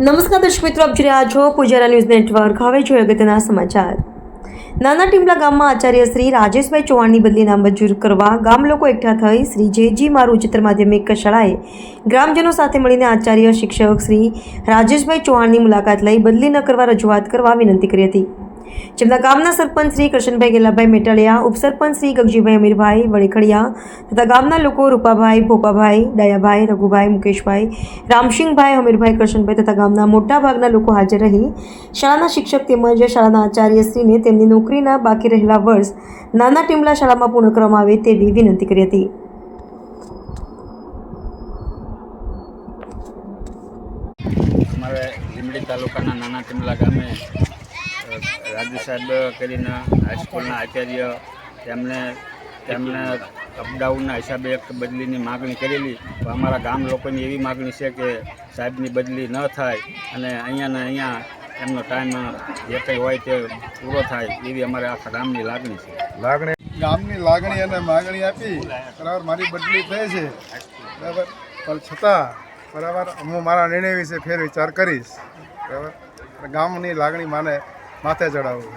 નમસ્કાર દર્શક મિત્રો, આપ જોઈ રહ્યા છો પૂજારા ન્યૂઝ નેટવર્ક. હવે જોઈએ અગત્યના સમાચાર. નાના ટીમલા ગામમાં આચાર્ય શ્રી રાજેશભાઈ ચૌહાણની બદલી નામ મંજૂર કરવા ગામ લોકો એકઠા થઈ શ્રી જેજી મારું ઉચ્ચતર માધ્યમિક શાળાએ ગ્રામજનો સાથે મળીને આચાર્ય શિક્ષક શ્રી રાજેશભાઈ ચૌહાણની મુલાકાત લઈ બદલી ન કરવા રજૂઆત કરવા વિનંતી કરી હતી. જેમના ગામના સરપંચ શ્રી કૃષ્ણભાઈ ગેલાભાઈ મેટાળિયા, ઉપસરપંચ શ્રી ગગજીભાઈ અમીરભાઈ વળીખડિયા તથા ગામના લોકો રૂપાભાઈ, ભોપાભાઈ, ડાયાભાઈ, રઘુભાઈ, મુકેશભાઈ, રામસિંહભાઈ, અમીરભાઈ, કૃષ્ણભાઈ તથા ગામના મોટા ભાગના લોકો હાજર રહી શાળાના શિક્ષક તેમજ શાળાના આચાર્યશ્રીને તેમની નોકરીના બાકી રહેલા વર્ષ નાના ટીમલા શાળામાં પૂર્ણ કરવામાં આવે તેવી વિનંતી કરી હતી. તાલુકાના નાના ટીમલા ગામે રાજુ સાહેબ કરીને હાઈસ્કૂલના આચાર્ય તેમણે તેમણે અપડાઉનના હિસાબે એક બદલીની માગણી કરેલી. તો અમારા ગામ લોકોની એવી માગણી છે કે સાહેબની બદલી ન થાય અને અહીંયાને અહીંયા એમનો ટાઈમ જે કંઈ હોય તે પૂરો થાય એવી અમારે આખા ગામની લાગણી છે. લાગણી. ગામની લાગણી અને માગણી આપી, બરાબર, મારી બદલી થઈ છે. બરાબર. પણ છતાં, બરાબર, હું મારા નિર્ણય વિશે ફેર વિચાર કરીશ. બરાબર. ગામની લાગણી માને. માથે ચડાવું.